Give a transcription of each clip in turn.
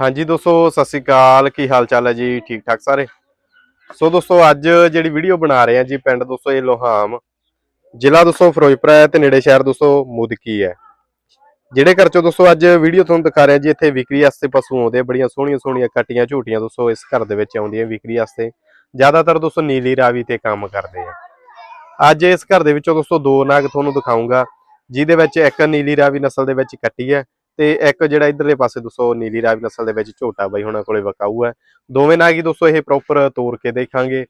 ਹਾਂਜੀ ਦੋਸਤੋ, ਸਤਿ ਸ੍ਰੀ ਅਕਾਲ। ਕੀ ਹਾਲ ਚਾਲ ਹੈ ਜੀ? ਠੀਕ ਠਾਕ ਸਾਰੇ? ਸੋ ਦੋਸਤੋ, ਅੱਜ ਜਿਹੜੀ ਵੀਡੀਓ ਬਣਾ ਰਹੇ ਹਾਂ ਜੀ ਪਿੰਡ ਦੋਸਤੋ, ਇਹ ਲੋਹਾਮ। ਜ਼ਿਲ੍ਹਾ ਦੋਸਤੋ ਫਿਰੋਜ਼ਪੁਰ ਹੈ ਤੇ ਨੇੜੇ ਸ਼ਹਿਰ ਦੋਸਤੋ ਮੁਦਕੀ ਹੈ। ਜਿਹੜੇ ਘਰ ਚੋਂ ਦੋਸਤੋ ਅੱਜ ਵੀਡੀਓ ਤੁਹਾਨੂੰ ਦਿਖਾ ਰਹੇ ਜੀ, ਇੱਥੇ ਵਿਕਰੀ ਵਾਸਤੇ ਪਸ਼ੂ ਆਉਂਦੇ ਬੜੀਆਂ ਸੋਹਣੀਆਂ ਸੋਹਣੀਆਂ ਕੱਟੀਆਂ ਝੂਟੀਆਂ ਦੋਸਤੋ ਇਸ ਘਰ ਦੇ ਵਿੱਚ ਆਉਂਦੀਆਂ ਵਿਕਰੀ ਵਾਸਤੇ। ਜ਼ਿਆਦਾਤਰ ਦੋਸਤੋ ਨੀਲੀ ਰਾਵੀ ਤੇ ਕੰਮ ਕਰਦੇ ਆ। ਅੱਜ ਇਸ ਘਰ ਦੇ ਵਿੱਚੋਂ ਦੋਸਤੋ ਦੋ ਨਾਗ ਤੁਹਾਨੂੰ ਦਿਖਾਉਂਗਾ ਜਿਹਦੇ ਵਿੱਚ ਇੱਕ ਨੀਲੀ ਰਾਵੀ ਨਸਲ ਦੇ ਵਿੱਚ ਕੱਟੀ ਹੈ ਤੇ ਇੱਕ ਜਿਹੜਾ ਇਧਰਲੇ ਪਾਸੇ ਦੋਸਤੋ ਨੀਲੀ ਰਾਵੀ ਨਸਲ ਦੇ ਵਿੱਚ ਝੋਟਾ ਬਾਈ ਹੁਣਾਂ ਕੋਲੇ ਵਕਾਊ ਹੈ। ਦੋਵੇਂ ਨਾਗ ਹੀ ਦੋਸਤੋ ਇਹ ਪ੍ਰੋਪਰ ਤੋੜ ਕੇ ਦੇਖਾਂਗੇ।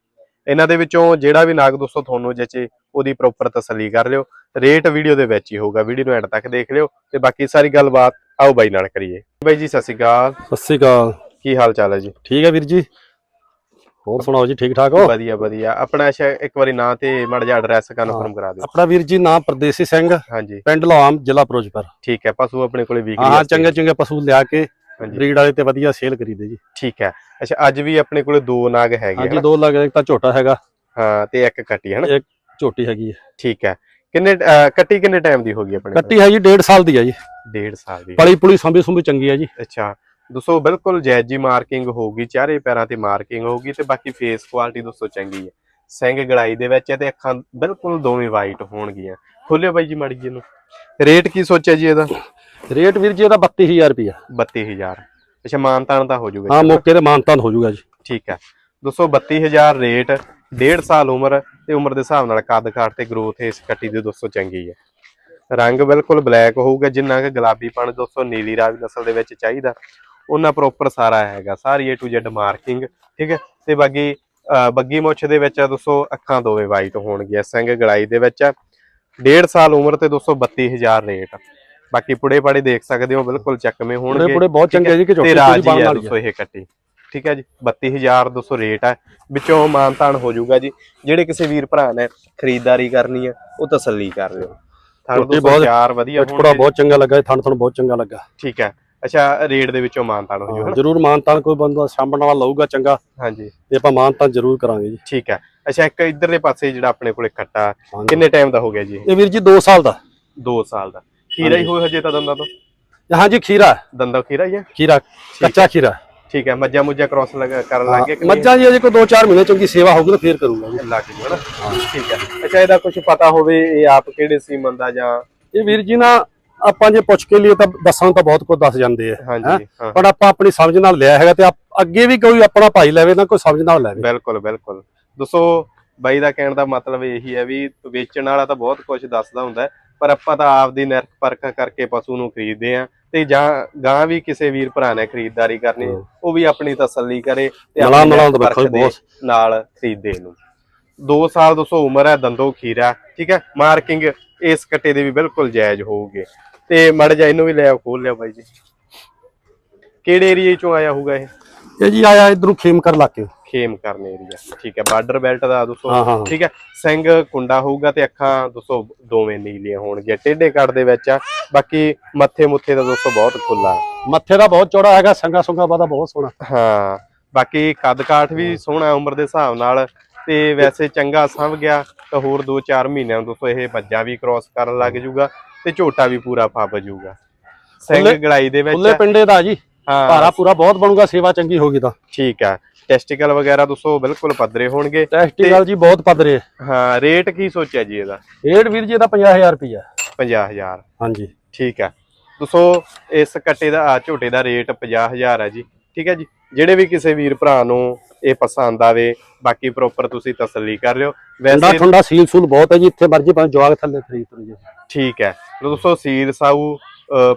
ਇਹਨਾਂ ਦੇ ਵਿੱਚੋਂ ਜਿਹੜਾ ਵੀ ਨਾਗ ਦੋਸਤੋ ਤੁਹਾਨੂੰ ਜਚੇ ਉਹਦੀ ਪ੍ਰੋਪਰ ਤਸੱਲੀ ਕਰ ਲਿਓ। ਰੇਟ ਵੀਡੀਓ ਦੇ ਵਿੱਚ ਹੀ ਹੋਊਗਾ ਵੀਡੀਓ ਨੂੰ ਐਂਡ ਤੱਕ ਦੇਖ ਲਿਓ ਤੇ ਬਾਕੀ ਸਾਰੀ ਗੱਲਬਾਤ ਆਓ ਬਾਈ ਨਾਲ ਕਰੀਏ। ਬਾਈ ਜੀ ਸਤਿ ਸ਼੍ਰੀ ਅਕਾਲ। ਸਤਿ ਸ੍ਰੀ ਅਕਾਲ। ਕੀ ਹਾਲ ਚਾਲ ਹੈ ਜੀ? ਠੀਕ ਹੈ ਵੀਰ ਜੀ। ਹੋਰ ਸੁਣਾਓ ਜੀ ਠੀਕ ਠਾਕ ਹੋ? ਵਧੀਆ ਵਧੀਆ। ਆਪਣਾ ਇੱਕ ਵਾਰੀ ਨਾਂ ਤੇ ਮੜ ਜਾ ਐਡਰੈਸ ਕਨਫਰਮ ਕਰਾ ਦਿਓ। ਆਪਣਾ ਵੀਰ ਜੀ ਨਾਮ ਪਰਦੇਸੀ ਸਿੰਘ ਹਾਂਜੀ। ਪਿੰਡ ਲੋਹਾਮ ਜ਼ਿਲ੍ਹਾ ਫਿਰੋਜ਼ਪੁਰ। ਠੀਕ ਹੈ ਪਸ਼ੂ ਆਪਣੇ ਕੋਲੇ ਵੀਕਲੀ ਹਾਂ ਚੰਗੇ ਚੰਗੇ ਪਸ਼ੂ ਲਿਆ ਕੇ ਹਾਂਜੀ। ਬਰੀਡ ਵਾਲੇ ਤੇ ਵਧੀਆ ਸੇਲ ਕਰੀਦੇ ਜੀ। ਠੀਕ ਹੈ। ਅੱਛਾ ਅੱਜ ਵੀ ਆਪਣੇ ਕੋਲੇ ਦੋ ਨਾਗ ਹੈਗੇ ਹਾਂਜੀ ਹਨ ਦੋ ਲੱਗ ਇੱਕ ਤਾਂ ਝੋਟਾ ਹੈਗਾ। ਹਾਂ ਤੇ ਇੱਕ ਕੱਟੀ ਹੈ ਨਾ ਇੱਕ ਝੋਟੀ ਹੈਗੀ ਹੈ। ਠੀਕ ਹੈ। ਕਿੰਨੇ ਅਹ, ਕੱਟੀ ਕਿੰਨੇ ਟਾਈਮ ਦੀ ਹੋ ਗਈ ਆਪਣੇ ਕੱਟੀ ਹੈ ਜੀ 1.5 ਸਾਲ ਦੀ ਹੈ ਜੀ। ਡੇਢ ਸਾਲ ਦੀ। ਪਲੀ ਪੁਲੀ ਸੰਭੀ ਸੰਭੀ ਚੰਗੀ ਹੈ ਜੀ। ਅੱਛਾ ਦੋਸਤੋ ਬਿਲਕੁਲ ਜਾਇਜ਼ ਜੀ ਮਾਰਕਿੰਗ ਹੋਊਗੀ ਚਾਰੇ ਪੈਰਾਂ ਤੇ ਮਾਰਕਿੰਗ ਹੋਊਗੀ ਤੇ ਬਾਕੀ ਫੇਸ ਕੁਆਲਿਟੀ ਦੋਸਤੋ ਚੰਗੀ ਹੈ। ਸਿੰਘ ਗੜਾਈ ਦੇ ਵਿੱਚ ਹੈ ਤੇ ਅੱਖਾਂ ਬਿਲਕੁਲ ਦੋਵੇਂ ਵਾਈਟ ਹੋਣਗੀਆਂ। ਖੋਲਿਓ ਬਾਈ ਜੀ ਮਾੜੀ ਜੀ ਨੂੰ ਰੇਟ ਕੀ ਸੋਚਿਆ ਜੀ ਇਹਦਾ? ਰੇਟ ਵੀਰ ਜੀ ਇਹਦਾ 32000 ਰੁਪਿਆ 32000 ਅੱਛਾ ਮਾਨਤਾਨ ਤਾਂ ਹੋ ਜਾਊਗਾ ਹਾਂ। ਮੌਕੇ ਤੇ ਮਾਨਤਾਨ ਹੋ ਜਾਊਗਾ ਜੀ। ਠੀਕ ਹੈ। ਦੋਸਤੋ 32000 ਰੇਟ 1.5 ਸਾਲ ਉਮਰ ਤੇ ਉਮਰ ਦੇ ਹਿਸਾਬ ਨਾਲ ਕੱਦ ਕਾਠ ਤੇ ਗਰੋਥ ਇਸ ਕੱਟੀ ਦੀ ਦੋਸਤੋ ਚੰਗੀ ਹੈ। ਰੰਗ ਬਿਲਕੁਲ ਬਲੈਕ ਹੋਊਗਾ ਜਿੰਨਾ ਕਿ ਗੁਲਾਬੀਪਣ ਦੋਸਤੋ ਨੀਲੀ ਰਾਵੀ ਨਸਲ ਦੇ ਵਿੱਚ ਚਾਹੀਦਾ। ਉਹਨਾਂ ਪ੍ਰੋਪਰ ਸਾਰਾ ਹੈਗਾ ਸਾਰੀ A to Z ਮਾਰਕਿੰਗ ਠੀਕ ਹੈ? ਤੇ ਬਾਕੀ ਬੱਗੀ ਮੁੱਛ ਦੇ ਵਿੱਚ ਦੋਸਤੋ ਅੱਖਾਂ ਦੋਵੇਂ ਵਾਈਟ ਹੋਣਗੀਆਂ ਸਿੰਘ ਗੜਾਈ ਦੇ ਵਿੱਚ ਆ। 1.5 ਸਾਲ ਉਮਰ ਤੇ ਦੋਸਤੋ 32000 ਰੇਟ ਬਾਕੀ ਪੁੜੇ ਪਾੜੇ ਦੇਖ ਸਕਦੇ ਹੋ ਬਿਲਕੁਲ ਚੱਕਵੇਂ ਹੋਣਗੇ। ਪੁੜੇ ਬਹੁਤ ਚੰਗੇ ਜੀ ਕਿ ਝੋਟੀ ਤੇ ਪੂਰੀ ਰਾਜੀ ਬਣਨ ਹੈ ਵਾਲੀ ਦੋਸਤੋ ਇਹ ਕੱਟੀ। ਠੀਕ ਹੈ ਜੀ 32200 ਰੇਟ ਹੈ ਵਿੱਚੋਂ ਮਾਨਤਾਨ ਹੋ ਜਾਊਗਾ ਜੀ ਜਿਹੜੇ ਕਿਸੇ ਵੀਰ ਭਰਾ ਨੇ ਖਰੀਦਦਾਰੀ ਕਰਨੀ ਹੈ ਉਹ ਤਸੱਲੀ ਕਰ ਲਿਓ। ਥਣ ਦੋਸਤੋ ਚਾਰ ਵਧੀਆ ਪੁੜਾ ਬਹੁਤ ਚੰਗਾ ਲੱਗਾ ਥਣ ਥਣ ਬਹੁਤ ਚੰਗਾ ਲੱਗਾ। ਠੀਕ ਹੈ। ਅੱਛਾ ਰੇਟ ਦੇ ਵਿੱਚੋਂ ਮਾਨਤਾਨ ਹੋ ਜਾਊਗਾ ਜਰੂਰ ਮਾਨਤਾਨ ਕੋਈ ਬੰਦਾ ਸਾਂਭਣ ਵਾਲਾ ਲਊਗਾ ਚੰਗਾ ਹਾਂਜੀ। ਤੇ ਆਪਾਂ ਮਾਨਤਾਨ ਜਰੂਰ ਕਰਾਂਗੇ ਜੀ। ਠੀਕ ਹੈ। ਅੱਛਾ ਇੱਕ ਇਧਰਲੇ ਪਾਸੇ ਜਿਹੜਾ ਆਪਣੇ ਕੋਲੇ ਹਾਂਜੀ। ਕਿੰਨੇ ਟਾਈਮ ਦਾ ਹੋ ਗਿਆ ਜੀ ਇਹ? ਵੀਰ ਜੀ 2 ਸਾਲ ਦਾ। 2 ਸਾਲ ਦਾ। ਖੀਰਾ ਹੀ ਹੋਇਆ ਹਜੇ ਤਾਂ ਦੰਦਾਂ ਤੋਂ? ਹਾਂਜੀ ਖੀਰਾ। ਦੰਦਾਂ ਖੀਰਾ ਹੀ ਹੈ? ਖੀਰਾ ਕੱਚਾ ਖੀਰਾ। ਠੀਕ ਹੈ ਮੱਝਾਂ ਮੁੱਝਾਂ ਕ੍ਰਾਸ ਕਰਨ ਲੱਗੇ ਕਿ ਨਹੀਂ? ਮੱਝਾਂ ਜੀ ਅਜੇ ਕੋਈ 2-4 ਮਹੀਨੇ ਚੰਗੀ ਸੇਵਾ ਹੋਊਗੀ ਤਾਂ ਫੇਰ ਕਰੂੰਗਾ ਜੀ। ਲੱਗ ਜੂ ਹਨਾ? ਠੀਕ ਹੈ। ਅੱਛਾ ਇਹਦਾ ਕੁਝ ਪਤਾ ਹੋਵੇ ਇਹ ਆਪ ਕਿਹੜੇ ਸੀਮਨ ਦਾ ਜਾਂ ਇਹ ਵੀਰ ਜੀ ਨਾ ਆਪਾਂ ਜੇ ਪੁੱਛ ਕੇ ਲਈ ਤਾਂ ਦੱਸਾਂ ਨੂੰ ਤਾਂ ਬਹੁਤ ਕੁਝ ਦੱਸ ਜਾਂਦੇ ਆ ਹਾਂਜੀ ਹਾਂ? ਪਰ ਆਪਾਂ ਆਪਣੀ ਸਮਝ ਨਾਲ ਲਿਆ ਹੈਗਾ ਤੇ ਅੱਗੇ ਵੀ ਕੋਈ ਆਪਣਾ ਭਾਈ ਲੈਵੇ ਨਾ ਕੋਈ ਸਮਝ ਨਾਲ ਲੈਵੇ। ਬਿਲਕੁਲ ਬਿਲਕੁਲ। ਦੋਸਤੋ ਬਾਈ ਦਾ ਕਹਿਣ ਦਾ ਮਤਲਬ ਇਹੀ ਹੈ ਵੀ ਵੇਚਣ ਵਾਲਾ ਤਾਂ ਬਹੁਤ ਕੁਝ ਦੱਸਦਾ ਹੁੰਦਾ ਪਰ ਆਪਾਂ ਤਾਂ ਆਪਦੀ ਨਿਰਖ ਪਰਖ ਕਰਕੇ ਪਸ਼ੂ ਨੂੰ ਖਰੀਦਦੇ ਆ ਤੇ ਜਾਂ ਗਾਂ ਵੀ ਕਿਸੇ ਵੀਰ ਭਰਾ ਨੇ ਖਰੀਦਦਾਰੀ ਕਰਨੀ। ਉਹ ਵੀ ਆਪਣੀ ਤਸੱਲੀ ਕਰੇ ਤੇ ਨਲਾਂ ਆਪਣੀ ਨਲਾਂ ਖਰੀਦੇ ਇਹਨੂੰ 2 ਸਾਲ ਦੋਸਤੋ ਉਮਰ ਹੈ ਦੰਦੋ ਖੀਰਾ ਠੀਕ ਹੈ? ਮਾਰਕਿੰਗ ਇਸ ਕੱਟੇ ਦੇ ਵੀ ਬਿਲਕੁਲ ਜਾਇਜ਼ ਹੋਊਗੇ। ਤੇ ਮੜ ਜਾ ਇਹਨੂੰ ਵੀ ਲੈ ਖੋਲ ਲਿਓ ਬਾਈ ਜੀ। ਕਿਹੜੇ ਏਰੀਏ ਚੋਂ ਆਇਆ ਹੋਊਗਾ ਇਹ? ਇਹ ਜੀ ਆਇਆ ਇਧਰੋਂ ਖੇਮ ਕਰ ਲਾ ਕੇ। ਖੇਮ ਕਰਨ ਏਰੀਆ ਠੀਕ ਹੈ। ਬਾਰਡਰ ਬੈਲਟ ਦਾ ਦੋਸਤੋ। ਠੀਕ ਹੈ? ਸਿੰਘ ਕੁੰਡਾ ਹੋਊਗਾ ਤੇ ਅੱਖਾਂ ਦੋਸਤੋ ਦੋਵੇਂ ਨੀਲੀਆਂ ਹੋਣਗੀਆਂ। ਟੇਢੇ ਕੱਟ ਦੇ ਵਿੱਚ ਆ। ਬਾਕੀ ਮੱਥੇ ਮੁੱਥੇ ਦਾ ਦੋਸਤੋ ਬਹੁਤ ਖੁੱਲਾ ਮੱਥੇ ਦਾ ਬਹੁਤ ਚੌੜਾ ਹੈਗਾ ਸੰਗਾ ਸੁੰਗਾ ਬਾਦਾ ਬਹੁਤ ਸੋਹਣਾ। ਹਾਂ ਬਾਕੀ ਕੱਦ ਕਾਠ ਵੀ ਸੋਹਣਾ ਉਮਰ ਦੇ ਹਿਸਾਬ ਨਾਲ। ਤੇ ਵੈਸੇ ਚੰਗਾ ਸੰਭ ਗਿਆ ਤਾਂ ਹੋਰ 2-4 ਮਹੀਨਿਆਂ ਨੂੰ ਦੋਸਤੋ ਇਹ ਬੱਜਾ ਵੀ ਕ੍ਰਾਸ ਕਰਨ ਲੱਗ ਜਾਊਗਾ ਤੇ ਝੋਟਾ ਵੀ ਪੂਰਾ ਫੱਬ ਜਾਊਗਾ ਸਿੰਘ ਗੜਾਈ ਦੇ ਵਿੱਚ ਖੁੱਲੇ ਪਿੰਡੇ ਦਾ ਜੀ। ਹਾਂ। ਭਾਰਾ ਪੂਰਾ ਬਹੁਤ ਬਣੂਗਾ ਸੇਵਾ ਚੰਗੀ ਹੋਗੀ ਤਾਂ। ਠੀਕ ਆ। ਟੈਸਟੀਕਲ ਵਗੈਰਾ ਦੋਸਤੋ ਬਿਲਕੁਲ ਪੱਧਰੇ ਹੋਣਗੇ। ਟੈਸਟੀਕਲ ਜੀ ਬਹੁਤ ਪਦਰੇ ਹਾਂ ਰੇਟ ਕੀ ਸੋਚਿਆ ਜੀ ਇਹਦਾ? ਰੇਟ ਵੀਰ ਜੀ ਦਾ 50000 ਰੁਪਇਆ 50000 ਹਾਂਜੀ। ਠੀਕ ਹੈ ਦੋਸਤੋ ਇਸ ਕੱਟੇ ਦਾ ਆ ਝੋਟੇ ਦਾ ਰੇਟ 50000 ਹੈ ਜੀ। ਠੀਕ ਹੈ ਜੀ। ਜਿਹੜੇ ਵੀ ਕਿਸੇ ਵੀਰ ਭਰਾ ਨੂੰ ਇਹ ਪਸੰਦ ਆਵੇ ਬਾਕੀ ਪ੍ਰੋਪਰ ਤੁਸੀਂ ਤਸੱਲੀ ਕਰ ਲਿਓ। ਠੰਡਾ ਠੰਡਾ ਸੀਲ ਸੂਲ ਬਹੁਤ ਹੈ ਜੀ ਇੱਥੇ ਮਰਜ਼ੀ ਭਾਵੇਂ ਜਵਾਗ ਥੱਲੇ ਖਰੀਦ ਲਓ ਜੀ ਠੀਕ ਹੈ। ਦੋਸਤੋ ਸੀਲ ਸਾਊ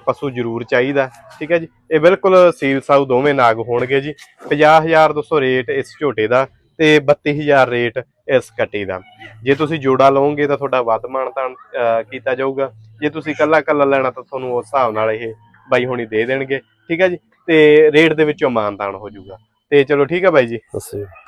ਪਸ਼ੂ ਜ਼ਰੂਰ ਚਾਹੀਦਾ। ਠੀਕ ਹੈ ਜੀ? ਇਹ ਬਿਲਕੁਲ ਸੀਲ ਸਾਊ ਦੋਵੇਂ ਨਾਗ ਹੋਣਗੇ ਜੀ। 50000 ਦੋਸਤੋ ਰੇਟ ਇਸ ਝੋਟੇ ਦਾ ਤੇ 32000 ਰੇਟ ਇਸ ਕੱਟੀ ਦਾ। ਜੇ ਤੁਸੀਂ ਜੋੜਾ ਲਓਗੇ ਤਾਂ ਤੁਹਾਡਾ ਵੱਧ ਮਾਨਤਾਨ ਕੀਤਾ ਜਾਊਗਾ। ਜੇ ਤੁਸੀਂ ਕੱਲਾ ਕੱਲਾ ਲੈਣਾ ਤਾਂ ਤੁਹਾਨੂੰ ਉਸ ਹਿਸਾਬ ਨਾਲ ਇਹ ਬਾਈ ਹੁਣੀ ਦੇ ਦੇਣਗੇ। ਠੀਕ ਹੈ ਜੀ? ਤੇ ਰੇਟ ਦੇ ਵਿੱਚੋਂ ਮਾਨਤਾਨ ਹੋ ਜਾਊਗਾ। ਤੇ ਚਲੋ ਠੀਕ ਹੈ ਬਾਈ ਜੀ। ਸਤਿ ਸ਼੍ਰੀ ਅਕਾਲ।